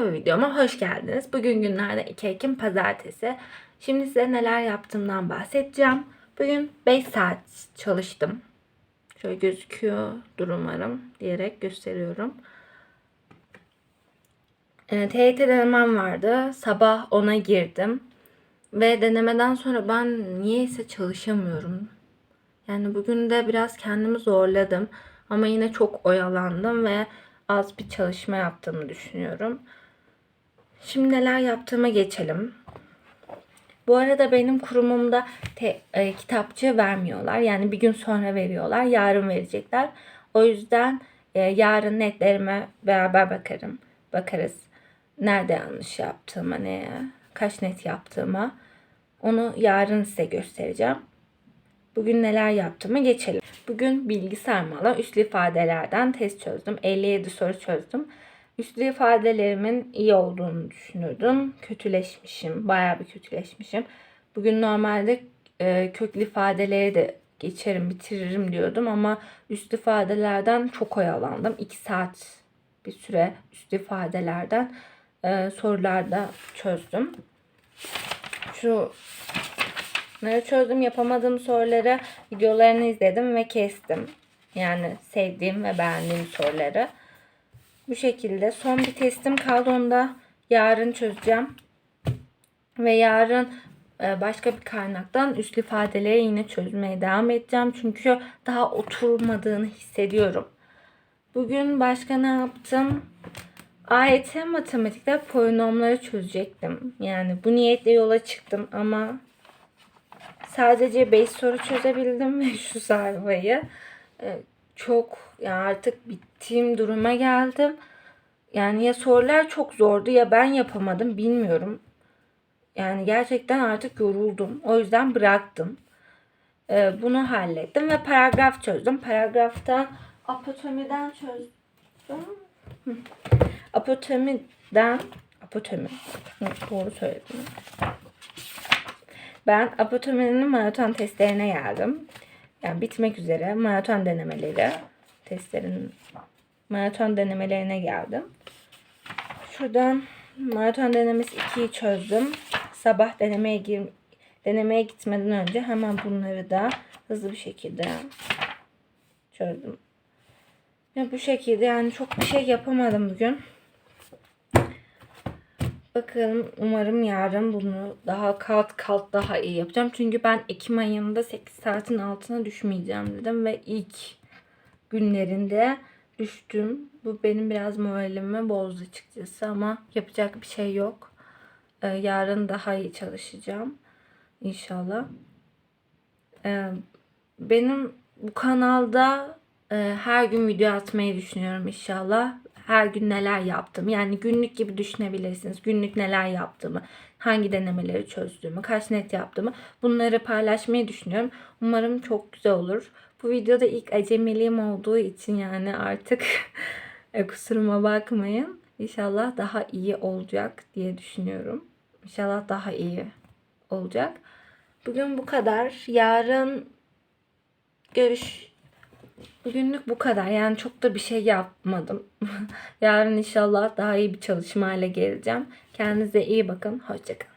kanalıma ve videoma hoş geldiniz. Bugün günlerden 2 Ekim Pazartesi. Şimdi size neler yaptığımdan bahsedeceğim. Bugün 5 saat çalıştım. Şöyle gözüküyor umarım diyerek gösteriyorum. E, TYT denemem vardı. Sabah ona girdim. Ve denemeden sonra ben niyeyse çalışamıyorum. Yani bugün de biraz kendimi zorladım. Ama yine çok oyalandım ve az bir çalışma yaptığımı düşünüyorum. Şimdi neler yaptığıma geçelim. Bu arada benim kurumumda te- e, kitapçı vermiyorlar. Yani bir gün sonra veriyorlar. Yarın verecekler. O yüzden e, yarın netlerime beraber bakarım. Bakarız. Nerede yanlış yaptığıma, neye, kaç net yaptığıma. Onu yarın size göstereceğim. Bugün neler yaptığıma geçelim. Bugün bilgi sarmalı üslü ifadelerden test çözdüm. 57 soru çözdüm. Üslü ifadelerimin iyi olduğunu düşünürdüm. Kötüleşmişim. Bayağı bir kötüleşmişim. Bugün normalde e, köklü ifadeleri de geçerim, bitiririm diyordum ama üslü ifadelerden çok oyalandım. 2 saat bir süre üslü ifadelerden e, sorularda çözdüm. Şu Bunları çözdüm. Yapamadığım soruları videolarını izledim ve kestim. Yani sevdiğim ve beğendiğim soruları. Bu şekilde son bir testim kaldı. Onu da yarın çözeceğim. Ve yarın e, başka bir kaynaktan üslü ifadeleri yine çözmeye devam edeceğim. Çünkü daha oturmadığını hissediyorum. Bugün başka ne yaptım? AYT matematikte polinomları çözecektim. Yani bu niyetle yola çıktım ama Sadece 5 soru çözebildim ve şu sayfayı e, çok yani artık bittiğim duruma geldim. Yani ya sorular çok zordu ya ben yapamadım bilmiyorum. Yani gerçekten artık yoruldum. O yüzden bıraktım. E, bunu hallettim ve paragraf çözdüm. Paragrafta apotomiden çözdüm. Hı. Apotomiden apotomi. Hı, Doğru söyledim. Ben apotominin maraton testlerine geldim. Yani bitmek üzere maraton denemeleri testlerin maraton denemelerine geldim. Şuradan maraton denemesi 2'yi çözdüm. Sabah denemeye gir denemeye gitmeden önce hemen bunları da hızlı bir şekilde çözdüm. Ve bu şekilde yani çok bir şey yapamadım bugün. Bakalım umarım yarın bunu daha kalt kalt daha iyi yapacağım. Çünkü ben Ekim ayında 8 saatin altına düşmeyeceğim dedim ve ilk günlerinde düştüm. Bu benim biraz moralimi bozdu açıkçası ama yapacak bir şey yok. Ee, yarın daha iyi çalışacağım inşallah. Ee, benim bu kanalda e, her gün video atmayı düşünüyorum inşallah her gün neler yaptım. Yani günlük gibi düşünebilirsiniz. Günlük neler yaptığımı, hangi denemeleri çözdüğümü, kaç net yaptığımı bunları paylaşmayı düşünüyorum. Umarım çok güzel olur. Bu videoda ilk acemiliğim olduğu için yani artık e, kusuruma bakmayın. İnşallah daha iyi olacak diye düşünüyorum. İnşallah daha iyi olacak. Bugün bu kadar. Yarın görüş Bugünlük bu kadar. Yani çok da bir şey yapmadım. Yarın inşallah daha iyi bir çalışmayla geleceğim. Kendinize iyi bakın. Hoşçakalın.